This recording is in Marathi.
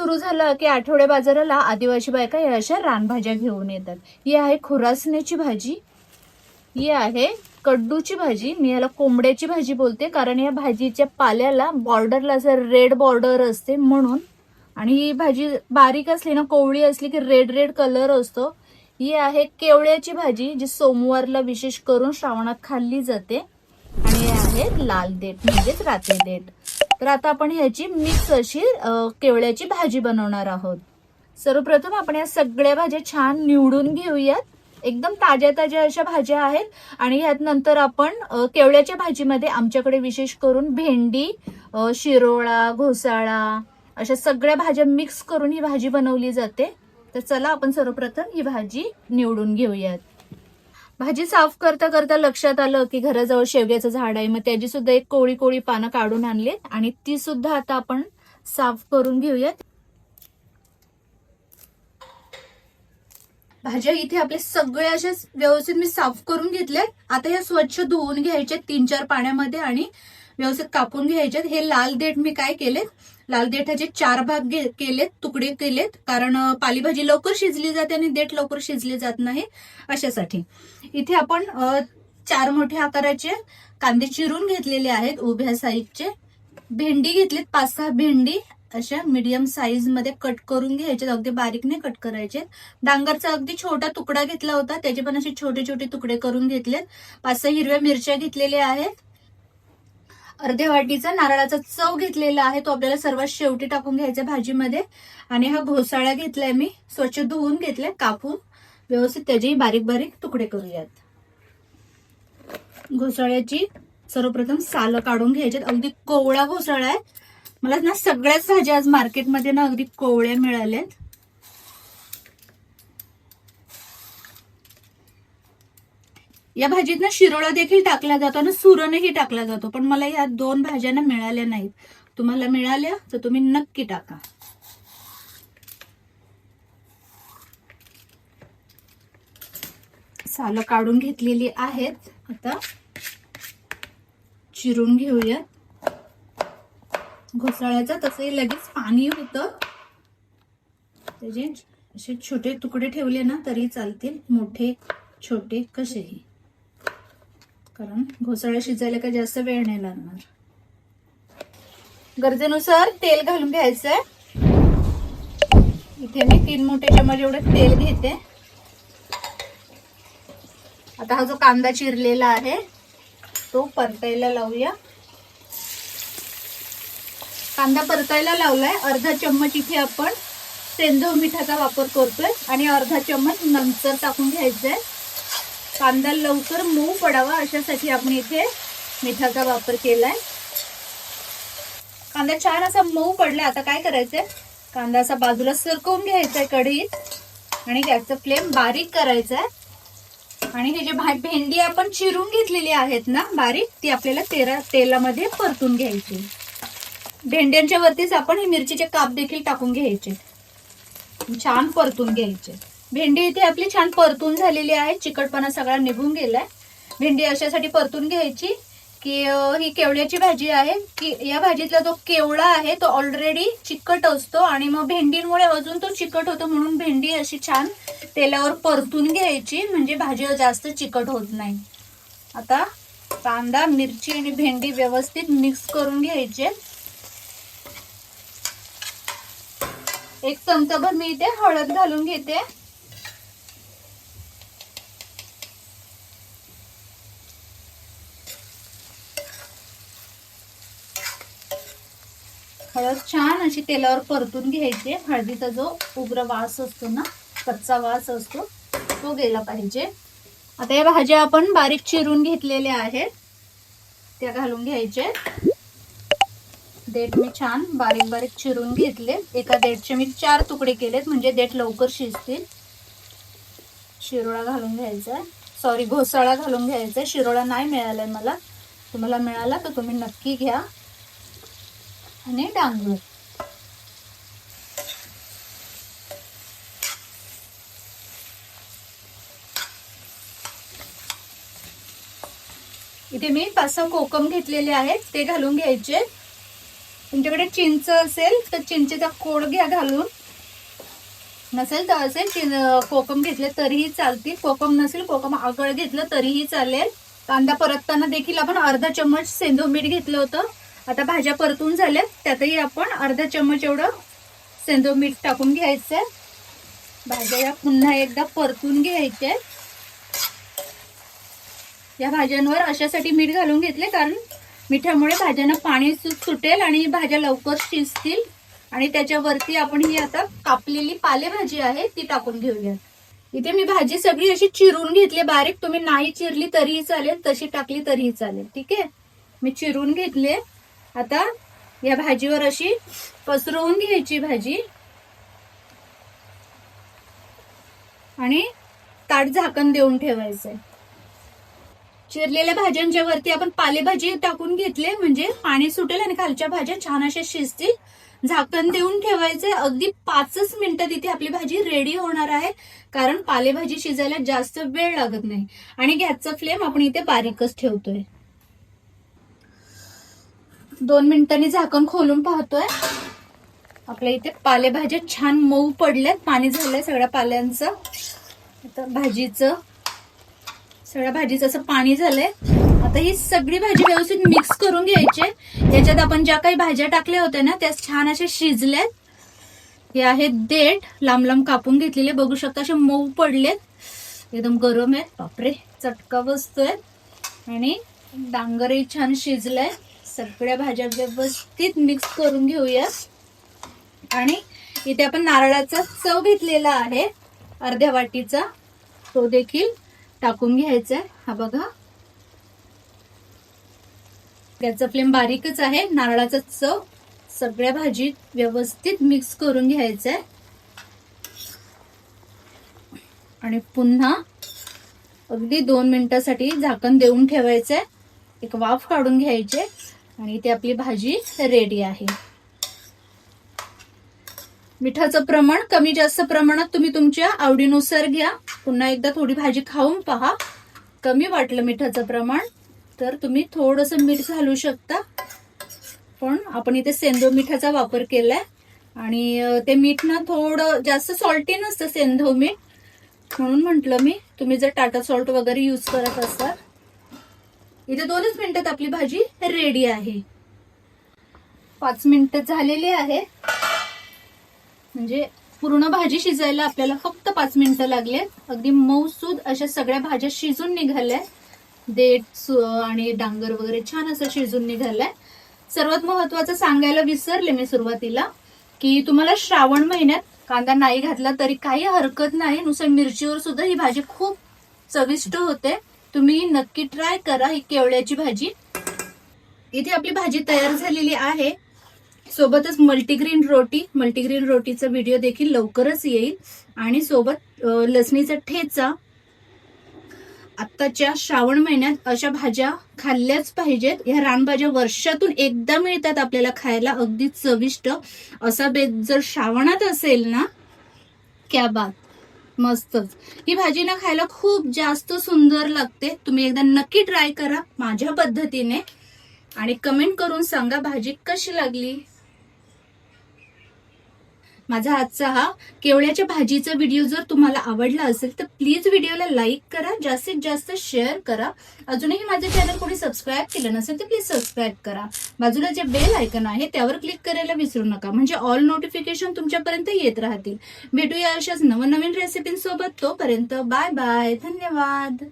सुरू झालं की आठवड्या बाजाराला आदिवासी बायका या अशा रानभाज्या घेऊन येतात. ही आहे खुरासण्याची भाजी. ही आहे कड्डूची भाजी. मी याला कोंबड्याची भाजी बोलते कारण या भाजीच्या पाल्याला बॉर्डरला असं रेड बॉर्डर असते म्हणून. आणि ही भाजी बारीक असली ना कोवळी असली की रेड रेड कलर असतो. ही आहे केवळ्याची भाजी जी सोमवारला विशेष करून श्रावणात खाल्ली जाते. आणि हे आहे लाल देठ म्हणजेच रात्री देठ. तर आता आपण ह्याची मिक्स अशी केवळ्याची भाजी बनवणार आहोत. सर्वप्रथम आपण या सगळ्या भाज्या छान निवडून घेऊयात. एकदम ताज्या ताज्या अशा भाज्या आहेत आणि ह्यात नंतर आपण केवळ्याच्या भाजीमध्ये आमच्याकडे विशेष करून भेंडी शिरोळा घोसाळा अशा सगळ्या भाज्या मिक्स करून ही भाजी बनवली जाते. तर चला आपण सर्वप्रथम ही भाजी निवडून घेऊयात. भाजी साफ करता करता लक्षात आलं की घराजवळ शेवग्याचं झाड आहे. मग त्याची सुद्धा एक कोळी कोळी पानं काढून आणली आणि ती सुद्धा आता आपण साफ करून घेऊयात. भाज्या इथे आपले सगळे असे व्यवस्थित मी साफ करून घेतले आता या स्वच्छ धुवून घ्यायचे तीन चार पाण्यामध्ये आणि व्यवस्थित कापून घ्यायचेत. हे लाल देठ मी काय केले लाल देठाचे चार भाग घे- केलेत तुकडे केलेत. कारण पालीभाजी पालेभाजी लवकर शिजली जाते आणि देठ लवकर शिजली जात नाही अशासाठी. इथे आपण चार मोठ्या आकाराचे कांदे चिरून घेतलेले आहेत उभ्या साईजचे. भेंडी घेतलीत पाच सहा भेंडी अशा मीडियम साईजमध्ये कट करून घ्यायचे अगदी बारीकने कट करायचे डांगरचा अगदी छोटा तुकडा घेतला होता. त्याचे पण असे छोटे छोटे तुकडे करून घेतलेत. पाच सहा हिरव्या मिरच्या घेतलेल्या आहेत. अर्ध्या वाटीचा नारळाचा चव घेतलेला आहे. तो आपल्याला सर्वात शेवटी टाकून घ्यायचा भाजीमध्ये. आणि हा घोसाळा घेतलाय मी. स्वच्छ धुवून घेतलाय कापून. व्यवस्थित त्याचेही बारीक बारीक तुकडे करूयात. घोसाळ्याची सर्वप्रथम सालं काढून घ्यायच्यात अगदी कोवळा घोसाळा आहे. मला ना सगळ्याच भाज्या आज मार्केटमध्ये ना अगदी कोवळ्या मिळाल्यात. या भाजीत ना शिरोळा देखील टाकला जातो आणि सुरणही टाकला जातो. पण मला या दोन भाज्या ना मिळाल्या नाहीत. तुम्हाला मिळाल्या तर तुम्ही नक्की टाका. सालं काढून घेतलेली आहेत. आता चिरून घेऊयात. घोसाळ्याचं तसंही लगेच पाणी होतं. त्याचे असे छोटे तुकडे ठेवले ना तरी चालतील. मोठे छोटे कसेही. कारण घोसाळा शिजायला काही जास्त वेळ नाही लागणार. गरजेनुसार तेल घालून घ्यायचंय. इथे मी तीन मोठे चमच एवढे तेल घेते. आता हा जो कांदा चिरलेला आहे तो परतायला लावूया. कांदा परतायला लावलाय. अर्धा चम्मच इथे आपण सेंधव मिठाचा वापर करतोय आणि अर्धा चम्मच नंतर टाकून घ्यायचंय. कांदा लवकर मऊ पडावा अशासाठी आपण इथे मिठाचा वापर केलाय. कांदा छान असा मऊ पडला आता काय करायचंय? कांदा असा बाजूला सरकवून घ्यायचा आहे कढईत. आणि त्याचं फ्लेम बारीक करायचा आहे आणि हे जे भेंडी आपण चिरून घेतलेली आहेत ना बारीक ती आपल्याला तेरा तेलामध्ये परतून घ्यायची. भेंड्यांच्या वरतीच आपण हे मिरचीचे काप देखील टाकून घ्यायचे. छान परतून घ्यायचे. भेंडी इथे आपली छान परतून झालेली आहे. चिकटपणा सगळा निघून गेलाय. भेंडी अशासाठी परतून घ्यायची की ही केवड्याची भाजी आहे की या भाजीतला जो केवडा आहे तो ऑलरेडी चिकट असतो आणि मग भेंडींमुळे अजून तो चिकट होतो म्हणून भेंडी अशी छान तेलावर परतून घ्यायची. म्हणजे भाजी जास्त चिकट होत नाही. आता कांदा मिरची आणि भेंडी व्यवस्थित मिक्स करून घ्यायचे. एक चमचाभर मी इथे हळद घालून घेते. हळद छान अशी तेलावर परतून घ्यायची. हळदीचा जो उग्र वास असतो ना कच्चा वास असतो तो गेला पाहिजे. आता या भाज्या आपण बारीक चिरून घेतलेल्या आहेत. त्या घालून घ्यायचे. देठ मी छान बारीक बारीक चिरून घेतले. एका देठचे मी चार तुकडे केलेत म्हणजे देठ लवकर शिजतील. शिरोळा घालून घ्यायचा. आहे सॉरी घोसाळा घालून घ्यायचा. आहे शिरोळा नाही मिळालाय मला. तुम्हाला मिळाला तर तुम्ही नक्की घ्या. आणि डांगर. इथे मी पाच सहा कोकम घेतलेले आहेत ते घालून घ्यायचे. तुमच्याकडे चिंच असेल तर चिंचेचा कोड घ्या घालून. नसेल तर असेल कोकम घेतले तरीही चालतील. कोकम नसेल कोकम आगळ घेतलं तरीही चालेल. कांदा परतताना देखील आपण अर्धा चम्मच सेंधव मीठ घेतलं होतं. आता भाज्या परतून झाल्यात. त्यातही आपण अर्धा चम्मच एवढं सेंदो मीठ टाकून घ्यायचं आहे भाज्या या पुन्हा एकदा परतून घ्यायच्या या भाज्यांवर अशासाठी मीठ घालून घेतले कारण मिठामुळे भाज्यांना पाणी सु- सुटेल आणि भाज्या लवकर शिजतील. आणि त्याच्यावरती आपण ही आता कापलेली पालेभाजी आहे ती टाकून घेऊयात. इथे मी भाजी सगळी अशी चिरून घेतली बारीक. तुम्ही नाही चिरली तरीही चालेल तशी टाकली तरीही चालेल. ठीक आहे? मी चिरून घेतले. आता या भाजीवर अशी पसरवून घ्यायची भाजी. आणि ताट झाकण देऊन ठेवायचंय. चिरलेल्या भाज्यांच्या वरती आपण पालेभाजी टाकून घेतले म्हणजे पाणी सुटेल आणि खालच्या भाज्या छान अशा शिजतील. झाकण देऊन ठेवायचे अगदी पाचच मिनिटं इथे आपली भाजी रेडी होणार आहे कारण पालेभाजी शिजायला जास्त वेळ लागत नाही. आणि गॅसचा फ्लेम आपण इथे बारीकच ठेवतोय. दोन मिनिटांनी झाकण खोलून पाहतोय. आपल्या इथे पालेभाज्या छान मऊ पडल्यात. पाणी झालंय सगळ्या पाल्यांचं. आता भाजीचं. सगळ्या भाजीचं असं पाणी झालंय. आता ही सगळी भाजी व्यवस्थित मिक्स करून घ्यायची. याच्यात आपण ज्या काही भाज्या टाकल्या होत्या ना त्या छान अशा शिजल्यात. हे आहेत देठ. लांब लांब कापून घेतलेले. बघू शकता असे मऊ पडलेत. एकदम गरम आहेत. बापरे चटका बसतोय. आणि डांगरही छान शिजलाय. सगळ्या भाज्या व्यवस्थित मिक्स करून घेऊया आणि इथे आपण नारळाचा चव घेतलेला आहे. अर्ध्या वाटीचा. तो देखील टाकून घ्यायचा आहे हा बघा. त्याचा फ्लेम बारीकच आहे. नारळाचा चव सगळ्या भाजीत व्यवस्थित मिक्स करून घ्यायचं आहे आणि पुन्हा अगदी दोन मिनिटासाठी झाकण देऊन ठेवायचंय. एक वाफ काढून घ्यायचे. आणि इथे आपली भाजी रेडी आहे. मिठाचं प्रमाण कमी जास्त प्रमाणात तुम्ही तुमच्या आवडीनुसार घ्या. पुन्हा एकदा थोडी भाजी खाऊन पहा. कमी वाटलं मिठाचं प्रमाण तर तुम्ही थोडंसं मीठ घालू शकता. पण आपण इथे सेंधव मिठाचा वापर केलाय. आणि ते मीठ ना थोडं जास्त सॉल्टी नसतं सेंधव मीठ. म्हणून म्हटलं मी तुम्ही जर टाटा सॉल्ट वगैरे यूज करत असाल इथे दोनच मिनिटात आपली भाजी रेडी आहे. पाच मिनिटं झालेली आहे म्हणजे पूर्ण भाजी शिजायला आपल्याला फक्त पाच मिनिटं लागले अगदी मऊसूद अशा सगळ्या भाज्या शिजून निघाल्या देठ सु- आणि डांगर वगैरे छान असं शिजून निघालंय सर्वात महत्वाचं सांगायला विसरले मी सुरुवातीला की तुम्हाला श्रावण महिन्यात कांदा नाही घातला तरी काही हरकत नाही. नुसतं मिरचीवर सुद्धा ही भाजी खूप चविष्ट होते. तुम्ही नक्की ट्राय करा ही केवळ्याची भाजी. इथे आपली भाजी तयार झालेली आहे. सोबतच मल्टीग्रीन रोटी मल्टीग्रीन रोटीचा व्हिडिओ देखील लवकरच येईल. आणि सोबत लसणीचा ठेचा. आत्ताच्या श्रावण महिन्यात अशा भाज्या खाल्ल्याच पाहिजेत. ह्या रानभाज्या वर्षातून एकदा मिळतात आपल्याला खायला. अगदी चविष्ट. असा बेत जर श्रावणात असेल ना क्या बात. मस्तच. ही भाजी ना खायला खूप जास्त सुंदर लागते. तुम्ही एकदा नक्की ट्राय करा माझ्या पद्धतीने. आणि कमेंट करून सांगा भाजी कशी लागली. माझा आजचा हा केवळ्याच्या भाजीचा व्हिडिओ जर तुम्हाला आवडला असेल तर प्लीज व्हिडिओला लाईक करा जास्तीत जास्त शेअर करा. अजूनही माझं चॅनल कोणी सबस्क्राईब केलं नसेल तर प्लीज सबस्क्राईब करा. बाजूला जे बेल आयकन आहे त्यावर क्लिक करायला विसरू नका. म्हणजे ऑल नोटिफिकेशन तुमच्यापर्यंत येत राहतील. भेटूया अशाच नवनवीन रेसिपींसोबत तोपर्यंत बाय बाय धन्यवाद.